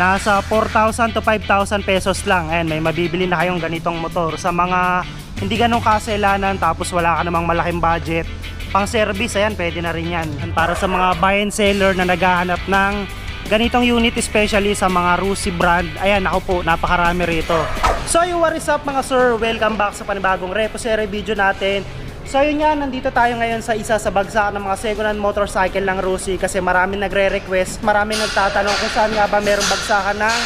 Nasa 4,000 to 5,000 pesos lang. Ayan, may mabibili na kayong ganitong motor sa mga hindi ganong kaselanan tapos wala ka namang malaking budget. Pang service, ayan, pwede na rin yan. Para sa mga buy and seller na naghahanap ng ganitong unit especially sa mga Rusi brand. Ayan, ako po, napakarami rito. So, yung what is up mga sir? Welcome back sa panibagong Reposere video natin. So yun nga, nandito tayo ngayon sa isa sa bagsakan ng mga second-hand motorcycle ng Rusi kasi marami nagre-request, marami nagtatanong kung saan nga ba merong bagsakan ng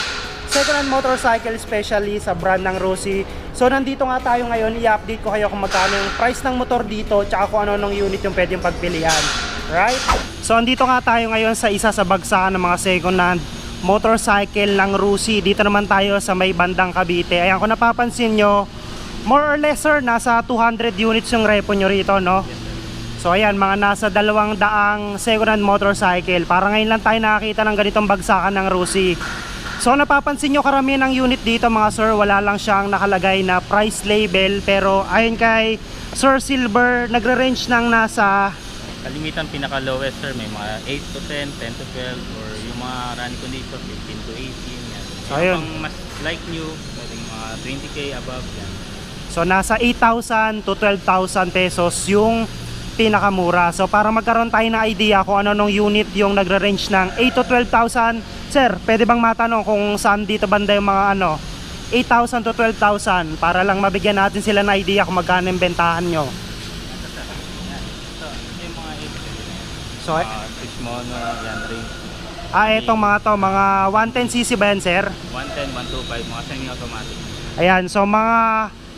second-hand motorcycle especially sa brand ng Rusi. So nandito nga tayo ngayon, i-update ko kayo kung magkano yung price ng motor dito tsaka kung ano nung unit yung pwedeng pagpilian. Right? So andito nga tayo ngayon sa isa sa bagsakan ng mga second-hand motorcycle ng Rusi. Dito naman tayo sa may bandang Cavite. Ayan, kung napapansin nyo, more or less sir, nasa 200 units yung repo nyo rito, no? So ayan, mga nasa dalawang daang second-hand motorcycle. Para ngayon lang tayo nakakita ng ganitong bagsakan ng Rusi. So napapansin nyo karamihan ng unit dito mga sir, wala lang siyang nakalagay na price label. Pero ayon kay Sir Silver, nagre-range ng nasa Kalimitan pinaka-lowest sir, may mga 8 to 10, 10 to 12, or yung mga running condition, 15 to 18, yan. So, ayun. pang mas like new, pwedeng mga 20k above, yan. So nasa 8,000 to 12,000 pesos yung pinakamura. So para magkaroon tayo ng idea kung ano nung unit yung nagre-range ng 8 to 12,000. Sir, pwede bang matanong kung saan dito banda yung mga ano 8,000 to 12,000 para lang mabigyan natin sila ng idea kung magkano yung bentahan nyo. So, ito yung mga 8 na yan. So, eh, Mga 6 mono, yan, range. ah, etong mga to, mga 110cc ba yan, sir? 110, 125, mga semi-automatic. Ayan, so mga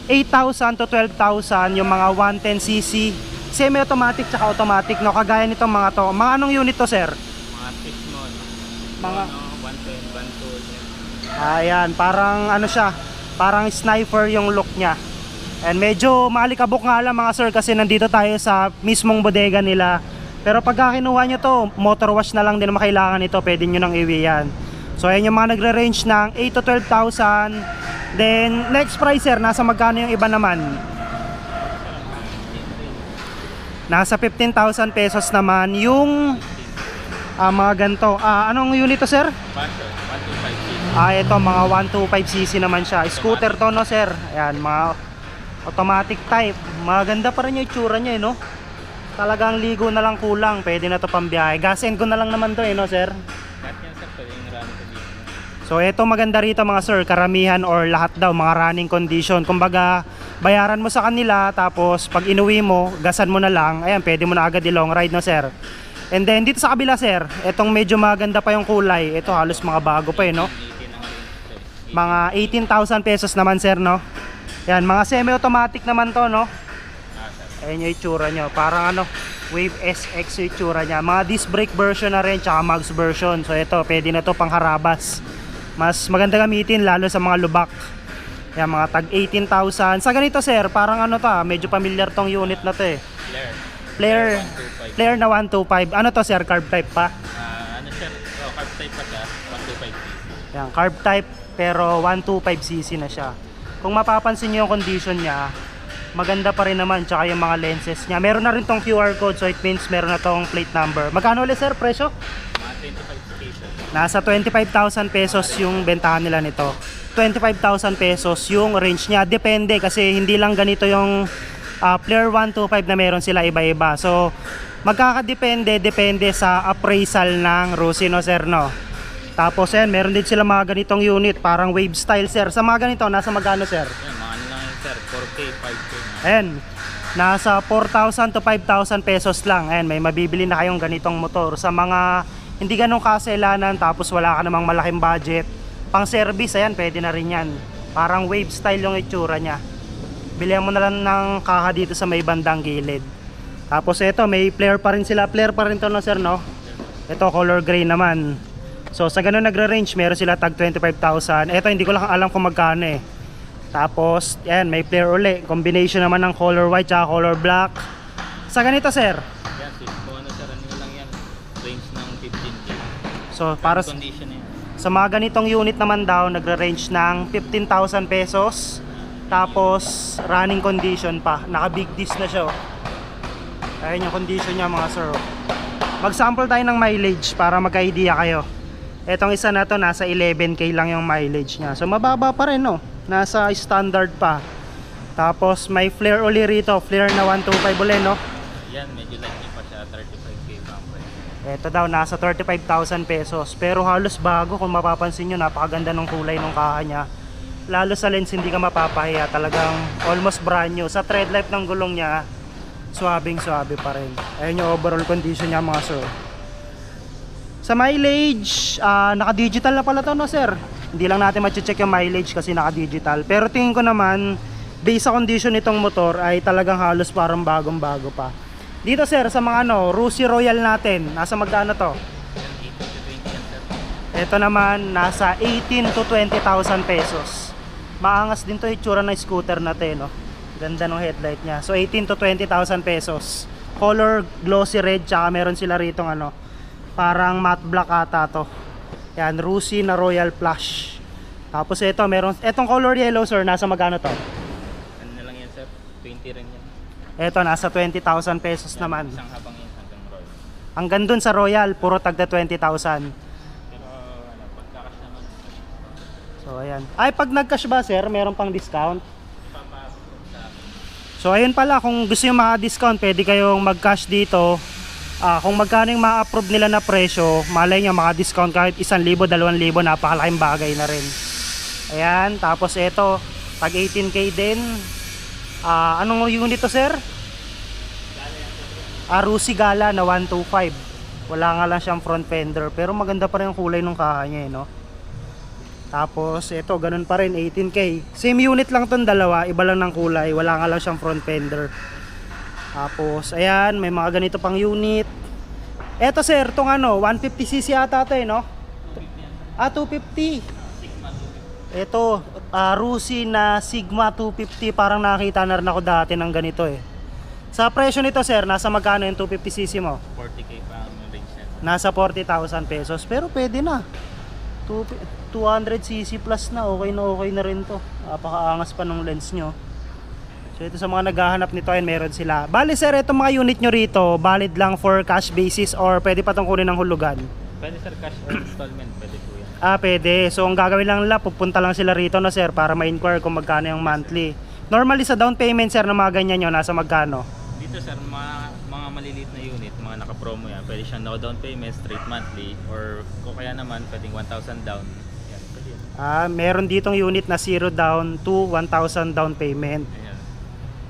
8,000 to 12,000 yung mga 110cc semi-automatic tsaka automatic no kagaya nitong mga to mga anong unit to sir? Mga 6 mono. Mga Mono, 110, 120, yan. ayan parang ano siya parang sniper yung look niya and medyo maalikabok nga lang mga sir kasi nandito tayo sa mismong bodega nila pero pagka kinuha nyo to motor wash na lang din naman kailangan nito pwede nyo nang iwi yan so ayan yung mga nagre-range ng 8 to 12,000 then next price sir nasa magkano yung iba naman Nasa 15,000 pesos naman yung ah, mga ganito. Ah, anong unit to, sir? Panther, 125 Ah, ito mga 125cc naman siya. Scooter to, no, sir? Ayan, mga automatic type. Maganda pa rin yung itsura niya, eh, no? Talagang ligo na lang kulang. Pwede na to pambiyahe. Gas and go na lang naman to, eh, no, sir? Kahit yan sir. So ito maganda rito mga sir, karamihan or lahat daw mga running condition. Kumbaga, bayaran mo sa kanila tapos pag inuwi mo, gasan mo na lang. Ayan, pwede mo na agad i-long ride no sir. And then dito sa kabila sir, itong medyo maganda pa yung kulay. Ito halos mga bago pa eh no. 18 ang range. Mga 18,000 pesos naman sir no. Yan, mga semi-automatic naman to no. Ayan yung itsura nyo. Parang ano, Wave SX yung itsura niya. Mga disc brake version na rin, tsaka mags version. So ito, pwede na to pang harabas. Mas maganda gamitin lalo sa mga lubak. Yan, mga tag 18,000. Sa ganito sir, parang ano to ah, medyo familiar tong unit na to eh. Player, 125. player na 125. Ano to sir, carb type pa? Ah, ano siya? Oh, carb type pa siya. 125 Yan, carb type pero 125cc na siya. Kung mapapansin niyo yung condition niya, maganda pa rin naman tsaka yung mga lenses niya. Meron na rin tong QR code so it means meron na tong plate number. Magkano ulit sir presyo? Mga 25 pesos. Nasa 25,000 pesos yung bentahan nila nito. 25,000 pesos yung range niya. Depende kasi hindi lang ganito yung ah, Player 125 na meron sila iba-iba. So, magkakadepende, depende sa appraisal ng Rosino sir, no? Tapos yan, meron din sila mga ganitong unit, parang wave style sir. Sa mga ganito, nasa magkano sir? Yan, mga ano lang yun sir. 4K, 5K na. Ayan, nasa 4,000 to 5,000 pesos lang. Ayan, may mabibili na kayong ganitong motor. Sa mga hindi ganong kaselanan tapos wala ka namang malaking budget, pang service, ayan, pwede na rin yan. Parang wave style yung itsura niya. Bilihan mo na lang ng kaha dito sa may bandang gilid. Tapos ito, may flare pa rin sila. Flare pa rin to no sir, no? Ito, color gray naman. So sa ganun nagre-range, meron sila tag 25,000. Ito, hindi ko lang alam kung magkano eh. Tapos, yan, may flare uli. Combination naman ng color white at color black. Sa ganito, sir. So, para sa, condition yan. sa mga ganitong unit naman daw, nagre-range ng 15,000 pesos. Tapos, running condition pa. Naka-big disc na siya. oh. Ayan yung condition niya mga sir. oh. Mag-sample tayo ng mileage para magka-idea kayo. Etong isa na to, nasa 11k lang yung mileage niya. So mababa pa rin no. Nasa standard pa. Tapos may flare uli rito, flare na 125 uli no. Yan, medyo laggy pa siya, 35k pa ang price. Ito daw, nasa 35,000 pesos. Pero halos bago kung mapapansin nyo, napakaganda ng kulay ng kaha niya. Lalo sa lens, hindi ka mapapahiya. Talagang almost brand new. Sa tread life ng gulong niya, swabing swabe pa rin. Ayun yung overall condition niya mga sir. Sa mileage, ah, naka-digital na pala to no sir. Hindi lang natin ma-check yung mileage kasi naka-digital. Pero tingin ko naman, based sa condition nitong motor ay talagang halos parang bagong-bago pa. Dito sir, sa mga ano, Rusi Royal natin, nasa magkano to? Yan, 18 to 20 yan sir. Ito naman, nasa 18 to 20,000 pesos. Maangas din to itsura ng scooter natin, no? Ganda ng headlight niya. So 18 to 20,000 pesos. Color glossy red, tsaka meron sila rito ano, parang matte black ata to. Yan, Rusi na Royal Plush. Tapos ito, meron, etong color yellow sir, nasa magkano to? Ano lang yan sir? 20 rin yan. Ito, nasa 20,000 pesos naman. Isang habang yan hanggang roll. Hanggang dun sa Royal, puro tagda 20,000. Pero ano, pagkakas naman, So ayan. Ay pag nag-cash ba sir, meron pang discount? ipapapapro sa akin. So ayun pala, kung gusto nyo maka-discount, pwede kayong mag-cash dito. Ah, kung magkano yung ma-approve nila na presyo, malay nyo maka-discount kahit 1,000, 2,000, napakalaking bagay na rin. Ayan, tapos ito, tag 18k din. Ah, anong unit to sir? Arusi Gala na 125. Wala nga lang siyang front fender, pero maganda pa rin ang kulay ng kaha niya, eh, no? Tapos ito, ganun pa rin 18k. Same unit lang tong dalawa, iba lang ng kulay, wala nga lang siyang front fender. Tapos ayan, may mga ganito pang unit. Eto sir, tong ano, 150cc ata to eh, no? Ah, 250. Ito, ah, Rusi na Sigma 250, parang nakita na rin ako dati ng ganito eh. Sa presyo nito sir, nasa magkano yung 250cc mo? 40k pa ang range net. Nasa 40,000 pesos, pero pwede na. Two- 200cc plus na, okay na okay na rin to. Napakaangas pa ng lens nyo. So ito sa mga naghahanap nito ay meron sila. Bali sir, itong mga unit nyo rito, valid lang for cash basis or pwede pa itong kunin ng hulugan? Pwede sir cash or installment, pwede po. Ah, pwede. So ang gagawin lang nila, pupunta lang sila rito na sir para ma-inquire kung magkano yung monthly. Normally sa down payment sir na mga ganyan nyo, nasa magkano? Dito sir, mga, mga maliliit na unit, mga naka-promo yan, pwede siyang no down payment, straight monthly, or kung kaya naman, pwedeng 1,000 down. Yan, pwede yan. Ah, meron ditong unit na 0 down to 1,000 down payment. Ayan.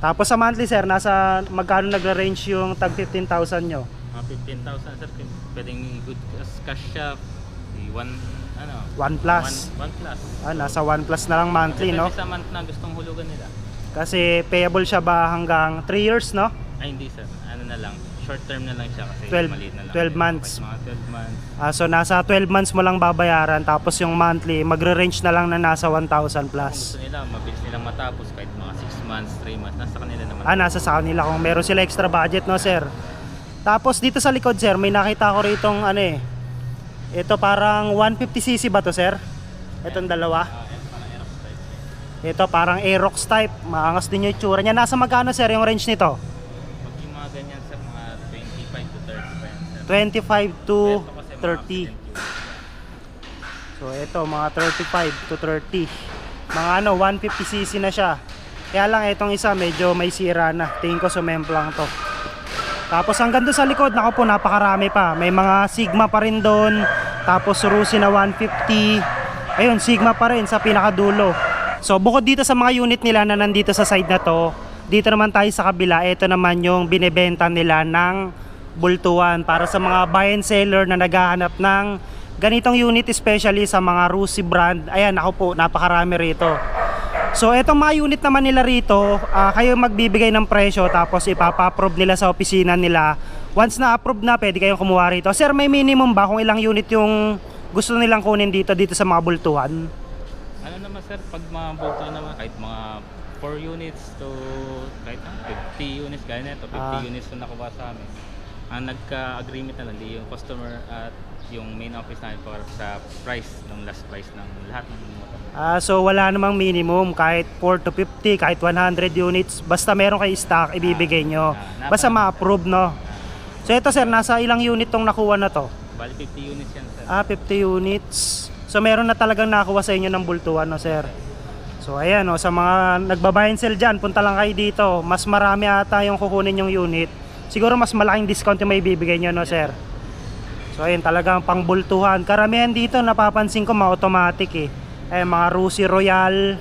Tapos sa monthly sir, nasa magkano nagra-range yung tag 15,000 nyo? Mga 15,000 sir, pwedeng good cash siya. One, ano? 1 plus. One, one plus. Ah, nasa 1 plus na lang monthly, no? Depende sa month na gustong hulugan nila. Kasi payable siya ba hanggang 3 years, no? Ay hindi sir, ano na lang, short term na lang siya kasi 12 maliit na lang. 12 din. months. Kahit Mga 12 months. Ah, so nasa 12 months mo lang babayaran tapos yung monthly magre-range na lang na nasa 1,000 Kung plus. gusto nila, mabilis nilang matapos kahit mga 6 months, 3 months, nasa kanila naman. Ah, nasa sa kanila kung meron sila extra budget, no, sir? Tapos dito sa likod, sir, may nakita ko rito ano eh. Ito parang 150cc ba to, sir? Itong dalawa. Ito parang Aerox type. Maangas din yung itsura niya. Nasa magkano, sir, yung range nito? Pag yung mga ganyan sir, mga 25 to 30 pa yan sir. 25 to Ito kasi mga 30. accident use. So ito mga 35 to 30. Mga ano 150cc na siya. Kaya lang itong isa medyo may sira na. Tingin ko sumemplang to. Tapos hanggang doon sa likod, nako po napakarami pa. May mga Sigma pa rin doon. Tapos Rusi na 150. Ayun, Sigma pa rin sa pinakadulo. So bukod dito sa mga unit nila na nandito sa side na to, dito naman tayo sa kabila. Ito naman yung binebenta nila ng bultuan para sa mga buy and seller na naghahanap ng ganitong unit especially sa mga Rusi brand. Ayan, ako po, napakarami rito. So, etong mga unit naman nila rito, ah, kayo magbibigay ng presyo tapos ipapa-approve nila sa opisina nila. Once na approve na, pwede kayong kumuha rito. Sir, may minimum ba kung ilang unit yung gusto nilang kunin dito dito sa mga bultuhan? Ano naman sir, pag mga bolto naman, kahit mga 4 units to kahit ano, 50 units, gaya nito, 50 Ah. units na nakuha sa amin. Ang nagka-agreement na lang, yung customer at yung main office namin para sa price, ng last price ng lahat ng motor. Ah, so wala namang minimum kahit 4 to 50, kahit 100 units, basta meron kayo stock, ibibigay nyo. Ah, Basta ma-approve, no? So ito sir, nasa ilang unit tong nakuha na to? Bali 50 units yan sir. Ah, 50 units. So meron na talagang nakuha sa inyo ng bultuhan, no, sir? So ayan, no, sa mga nagbabuy and sell dyan, punta lang kayo dito. Mas marami ata yung kukunin yung unit. Siguro mas malaking discount yung may bibigay nyo, no, sir? So ayun, talagang pangbultuhan. Karamihan dito, napapansin ko, mga automatic eh. Eh, mga Rusi Royal.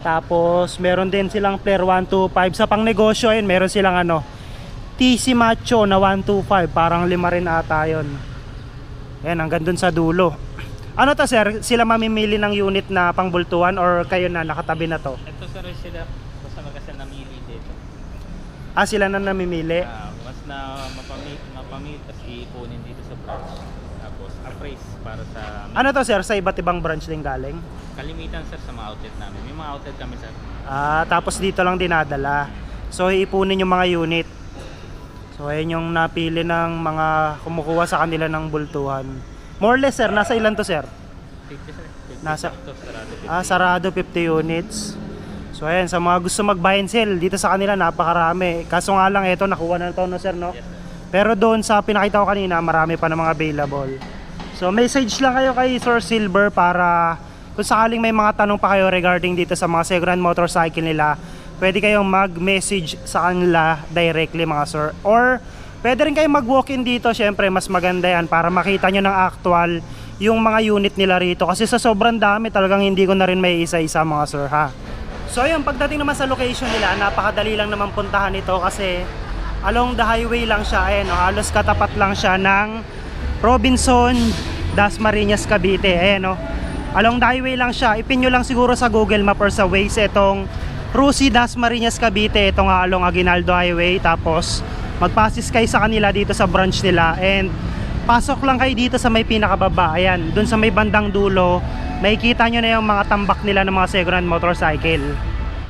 Tapos, meron din silang Player 125. Sa pang negosyo, ayun, meron silang ano, TC Macho na 125. Parang lima rin ata yun. Ayan, hanggang dun sa dulo. Ano to sir? Sila mamimili ng unit na pangbultuhan or kayo na nakatabi na to? Ito sir sila basta magkasa namili dito. Ah, sila na namimili? Mas na mapamit, mapamit tapos iipunin dito sa branch. Tapos appraise para sa Ano to sir? Sa iba't ibang branch din galing? kalimitan sir sa mga outlet namin. May mga outlet kami sir. Ah, tapos dito lang dinadala. So, iipunin yung mga unit. So, ayan yung napili ng mga kumukuha sa kanila ng bultuhan. More or less, sir. Nasa ilan to, sir? 50 sir. 50 Nasa- to sarado 50. Ah, sarado 50 units. So, ayan. Sa mga gusto mag-buy and sell, dito sa kanila, napakarami. Kaso nga lang, ito, nakuha na to, no, sir, no? Yes sir. Pero doon sa pinakita ko kanina, marami pa na mga available. So message lang kayo kay Sir Silver para kung sakaling may mga tanong pa kayo regarding dito sa mga second motorcycle nila, pwede kayong mag-message sa kanila directly mga sir. Or pwede rin kayong mag-walk-in dito, syempre mas maganda yan para makita nyo ng actual yung mga unit nila rito. Kasi sa sobrang dami talagang hindi ko na rin may isa-isa mga sir ha. So ayun, pagdating naman sa location nila, napakadali lang naman puntahan ito kasi along the highway lang siya, ayan, no, halos katapat lang siya ng Robinson, Dasmariñas, Cavite, ayan no. Along the highway lang siya, ipin nyo lang siguro sa Google Map or sa Waze itong Rusi Dasmariñas, Cavite, ito nga along Aguinaldo Highway, tapos magpasis kayo sa kanila dito sa branch nila. And pasok lang kayo dito sa may pinakababa, ayan, dun sa may bandang dulo, makikita nyo na yung mga tambak nila ng mga second motorcycle.